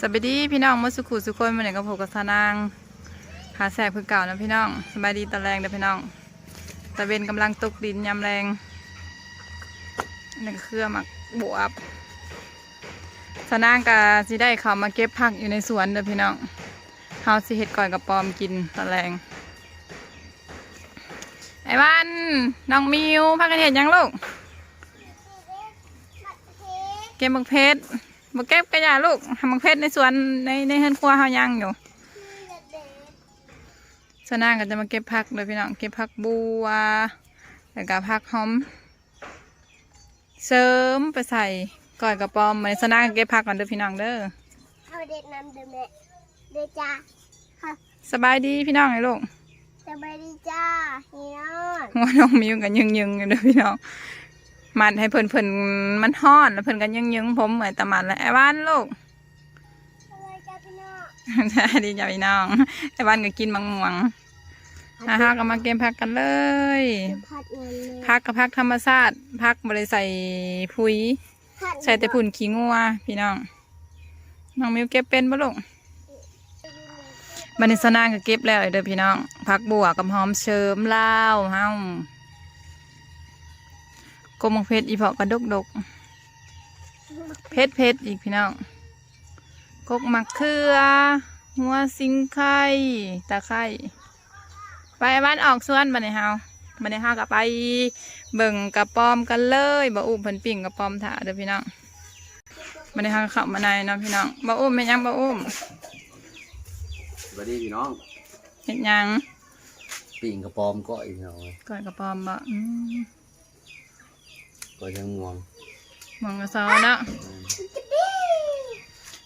สวัสดีพี่น้องมาสุขุสุคนมาไหนกับผมกับสนางหาแสบคือเก่านะพี่น้องสบายดีตะแรงเด้อพี่น้องตะเวนกำลังตกดินยาแรงหนี่ก็คือหมักบวบสนางกะสิได้เขามาเก็บผักอยู่ในสวนเด้อพี่น้องเฮาสิเฮ็ดก่อยกับปอมกินตะแรงไอ้วันน้องมิวพักกันเห็นยังลูกเก็บบักเพชร บักเก็บกระยาลูกทำบักเพชรในสวนในในเฮือนครัวเฮายังอยู่สนางก็จะมาเก็บผักเลยพี่น้องเก็บผักบัวแล้วก็ผักหอม เสริมไปใส่ก่อยกระปอมมาสนางก็เก็บผักก่อนเด้อพี่น้องเด้อเอาเด็ดน้ำเดือแม่เดือจ้าค่ะสบายดีพี่น้องไอ้ลูกสบายดีจ้าเฮียนหัวน้องมิวกันยึงยึงๆอยู่เด้อพี่น้อง มันให้เพิ่นเพิ่นมันฮ้อน แล้วเพิ่นกันยึงยึงๆผมเหมือนตะมันแล้วไอ้บ้านลูกสบายจ้าพี่น้องใช่ดีจ้าพี่น้องไอ้บ้านก็กินมังม่วงอาฮาก็มาเกมพักกันเลยพัดเงินเลยพักกับพักธรรมชาติพักบริใส่พุยพัดใส่แต่ผุ่นขี้งัวพี่น้องน้องมิวเก็บเป็นบ่ลูกบันนี้สนางก็เก็บแล้วเด้อพี่น้องพักบัวกับหอมเชิมลาวเฮา กลมเพชรอีเพาะกระดกดกเพชรเพชรอีกพี่น้องกกมักเขือหัวสิงไข่ตะไคร้ไปบ้านออกสวนบันนี้เฮาบันนี้เฮาก็ไปเบิ่งกระปอมกันเลยบ่อุ้มเพิ่นปิ่งกระปอมถาเด้อพี่น้องบันนี้เฮาก็เข้ามาในเนาะพี่น้องบ่อุ้มเป็นยังบ่อุ้มสวัสดีพี่น้องเฮ็ดหยังปิ่งกระปอมก็อีกหน่อยก้อยกระปอมบ่อืม ก็ยังม่วงมองกระซอเนาะ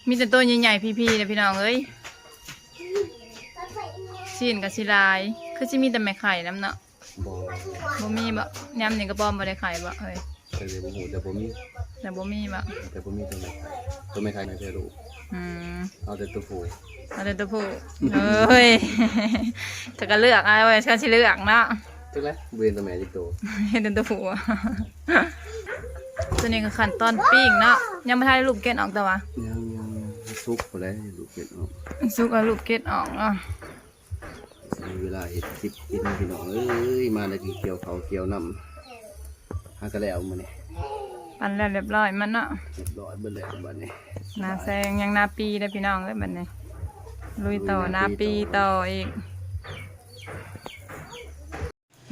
มีแต่ตัวใหญ่ๆพี่ๆเลยพี่น้องเอ้ยชิ้นกับชิลาย คือสิมีแต่แม่ไข่น้ำเนาะบอบ่มีบ่ยำนี่กระปอมบ่ได้ไข่บ่เฮ้ยแต่เดี๋ยวผมหูแต่ผมมีแต่บ่มีบ่แต่ผมมีตัวไม่ไทยตัวไม่ไทยไม่เคยรู้อืมเอาแต่ตัวผู้เอาแต่ตัวผู้เอ้ยจะก็เลือกเอาไว้ก็สิเลือกเนาะ ถูกแล้วเวียนตัวแม่จิกตัวเห็นแต่ตัวผู้อะตัวนี้ก็ขั้นตอนปิ้งเนาะยังไม่ทันได้ลูกเกดออกแต่ว่ายังยังยังซุกหมดแล้วลูกเก็ดออกสุกเอาลูกเกดออกเนาะมีเวลาเห็ดคลิปกินพี่น้องเอ้ยมาแล้วกินเกี่ยวเขาวเกี่ยวน้ำหากระแล้วมาเนี่ยปั่นแล้วเรียบร้อยมันเนาะเรียบร้อยเบิดแล้วบัดนี้นาแซงยังนาปีได้อพี่น้องเลยบัดนี้ลุยต่อนาปีต่ออีก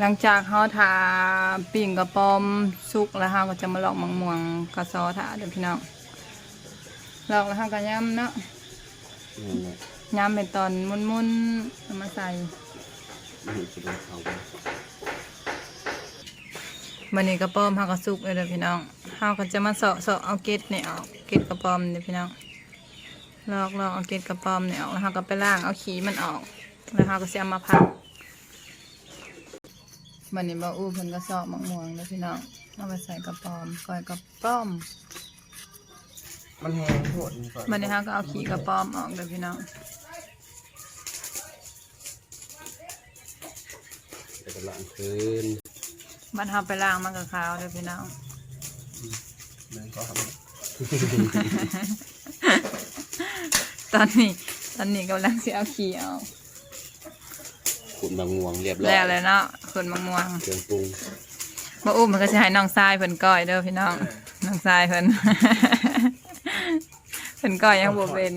หลังจากเขาทาปิ่งกระปอมสุกแล้วเขาก็จะมาลอกมังม่วงกระซอถาเด้อพี่น้องลอกแล้วเขาก็ย้ำเนาะนั่นแหละย้ำเป็นตอนมุนๆเอามาใส่ไม่เห็นจะเป็นเขาบ่บันนี้กระปอมเขาก็สุกเลยเด้อพี่น้องเขาก็จะมาเสาะเสาะเอาเกล็ดเนี่ยออกเกล็ดกระปอมเนี่ยพี่น้องลอกลอกเอาเกล็ดกระปอมเนี่ยออกแล้วเขาก็ไปล่างเอาขี้มันออกแล้วเขาก็จะเอามาพัก บันนี้บ่อู้เพิ่นก็เสาะมะม่วงเด้อพี่น้องเอาไปใส่กระปอมก้อยกระป้อม มันแห้งโคตรนี่ก่อนบันนี้เขาก็เอาขี้กระปอมออกเด้อพี่น้องแต่กำลังคืนบันเขาไปล่างมันก็ขาวเด้อพี่น้องเดินก็ทตอนนี้ ตอนนี้กำลังสิเอาขี้ออกำ ขุนบางม่วงเรียบร้อยแล้วเลยเนาะคนมะม่วงเครื่องปรุงมาอุ้มมันก็จะให้น้องทรายเพิ่นก้อยเด้อพี่น้องน้องทรายเพิ่น เพิ่นก้อยยังบ่เป็น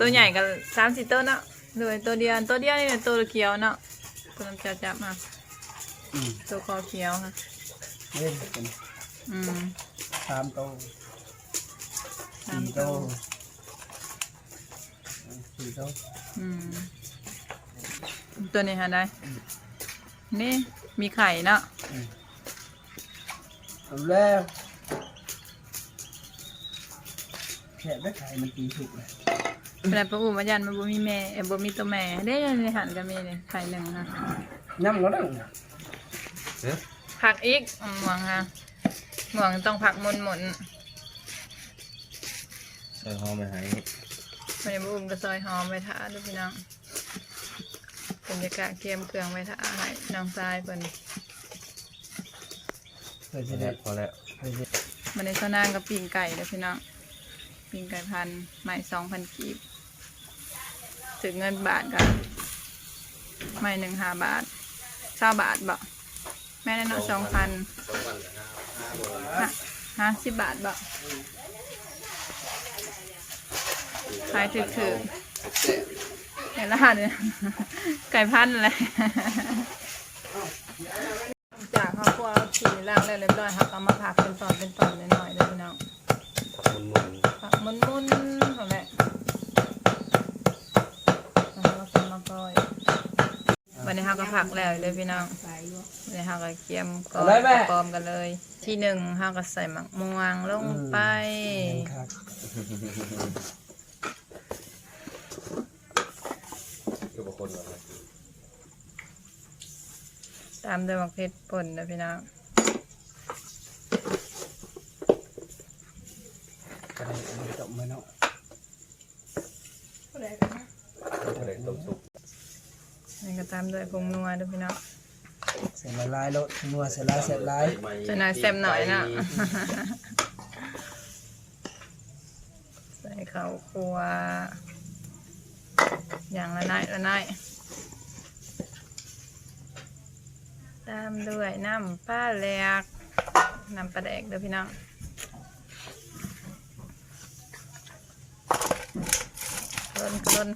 ตัวใหญ่ก็สามสี่ตัวเนาะโดยตัวเดียวตัวเดียวนี่ตัวเขียวเนาะตัวน้ำจับจับมาตัวคอเขียวค่ะเล่นเป็นอืมสามโตสามสี่ตัโตว สี่โตอืมตัวนี้หาได้นี่มีไข่เนาะเอาแล้วแค่ได้ขายมันตีถูกเลยแต่ปะอุ้มอาจารย์มันบ่มีแม่เอ้ยบ่มีตัวแม่เด้ในหันก็มีนี่ไข่หนึ่งนะย่ำก็ได้ผักอีกอืมหมวงฮะหมวงต้องผักหมุนหมุนใส่หอมไปให้ๆ วันนี้บุ้มก็ซอยหอมไว้ท่าดูพี่น้องบรรยากาศเกมเครื่องไว้ท่าให้น้องทรายเพิ่นเพื่อพจะอได้แล้วพอแล้วเพื่อจะมันในสนางกับปิ่งไก่เด้อพี่น้องปิงไก่พันใหม่สองพันกีบถึงเงินบาทกันใหม่หนึ่งห้าบาทเช้าบาทบ่แม่แน่นอนสองพันสองพันกับห้าห้าบาทห้าสิบบาทบ่ ขายถือถือแซ่บๆเห็นแล้วค่ะเนี่ยไก่พันเลยจากข้าวคั่วเราฉี่ล่างแล้วเรียบร้อยครับเอามาผักเป็นตอนเป็นตอนหน่อยๆเลยพี่น้องมุนผักมุนๆเขาแหละแล้วก็เป็นมะกอยวันนี้เราก็ผักแล้วเลยพี่น้องวันนี้เราก็เคี่ยมก้อยปอมกันเลย ที่หนึ่งเราก็ใส่หมักม่วงลงไป ครับๆก็บางคนว่าตามด้วยหมักเผ็ดป่นนะพี่น้องกระไรมันจบไหมเนาะเด็กต้มสุกนี่ก็ตามด้วยผงนัวด้วยพี่น้องเสร็จละลายแล้วนัวเสร็จลายเสร็จลายจะหน่อยแซ่บหน่อยนะใส่ข้าวคั่ว อย่างละน้อยละน้อยตามด้วยน้ำปลาแหลกน้ำปลาแดกเด้อพี่น้องกลนกลน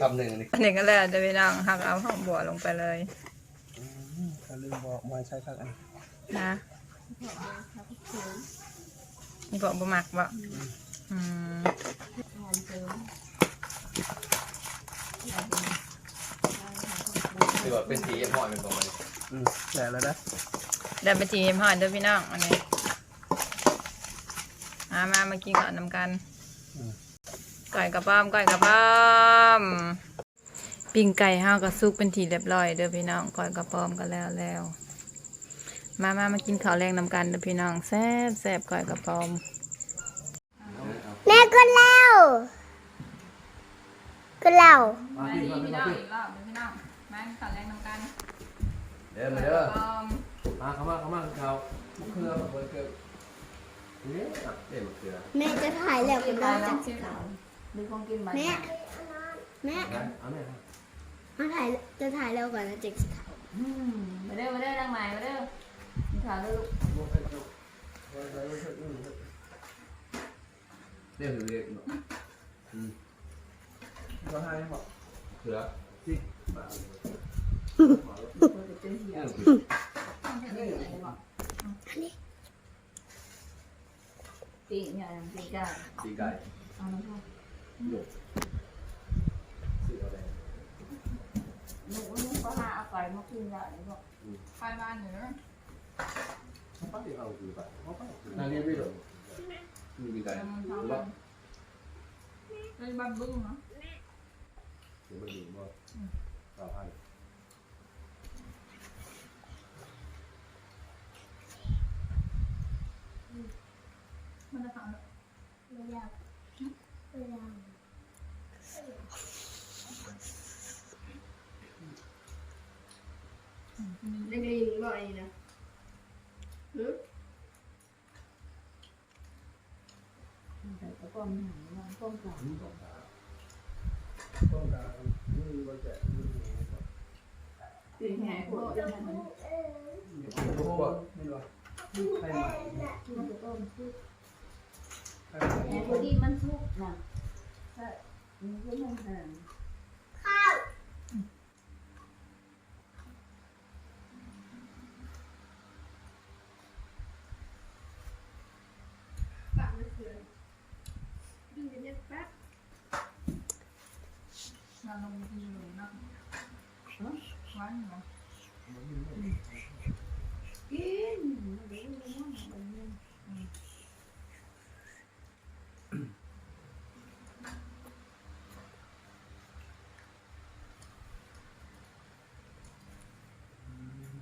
คำหนึ่งอันนี้อันนี้ก็แล้วเด้อพี่น้องหักเอาหอมบัวลงไปเลยก็ ลืมบอกมวยใช้พักอันนะนี่บอกบ่มักบ่อืมคือว่าเป็นสีหอยเป็นของมันอืมแสร็จแล้วนะเดินไปจีมหอยเด้อพี่น้องอันนี้มามามากินก่อนนำกันก่อยกระป้อมก่อยกระป้อม ปิ้งไก่ห้าวกับซุกเป็นทีเรียบร้อยเด้อพี่น้องก่อยกระป้อมก็แล้วแล้ว มามามากินข้าวแรงนำกันเด้อพี่น้องแซ่บแซ่บก่อยกระป้อม แม่ก็เล่าก็เล่ามาพี่มาพี่มาพี่รอบพี่น้องมาข้าวแรงนำกันเด้อมาเด้อมาเข้ามาเข้ามาเขามะเขือมะเขือเกลือนี่อะเด็ดมะเขือแม่จะถ่ายแล้วก็ได้จ้ะดูของกินมาแม่แม่นะเอาแม่ มาถ่ายจะถ่ายแล้วก่อนนะเจ๊จะถ่ายมาเด้อมาเด้อนั่งใหม่มาเด้อกินข้าวแล้วลูกเรียกเรียกอืมก็ให้บอกเขือที่มาปีเนี่ยปีกาตีไก่เอาน้ำพ่อหยกสีอะไร หนูหนู ก็หาเอาไก่มากินได้เลยบอกไก่บ้านเหนือเขาปั้นเอาคือไปเขาปั้นนั่นนี่ไม่หลงมีตีไก่แต่มันหรือทำว่าเป็นบ้านบึ้งเนาะเดี๋ยวมันดูว่าสาวพันมันจะทำ ไม่อยากไม่อยาก เล็กๆบ่อยนะหือ แต่ก็ป้อมหางว่าป้องการต้องการนี่วันแจกนี่ตีแหกบ่นะมันโอ้นี่วะใครใหม่ะมันก็ต้มซุปใครใหม่แหกพอดีมันซุปนะใช่มันก็มันหางข้าว ถ้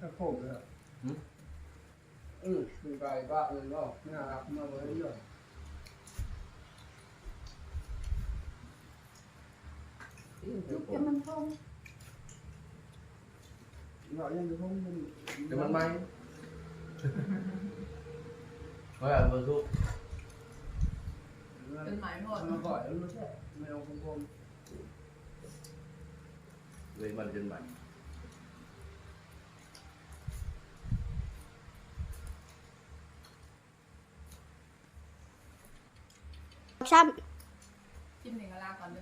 าโคกเลยอืมมีไก่บ้าเลยก็น่ารักมากเลยด้วย YouTube cho mình không gọi em được gọi là vừa dụ vâng. bên máy thôi nó gọi nó sẽ mày không không lấy mặt trên mày xong. Chim này là còn được.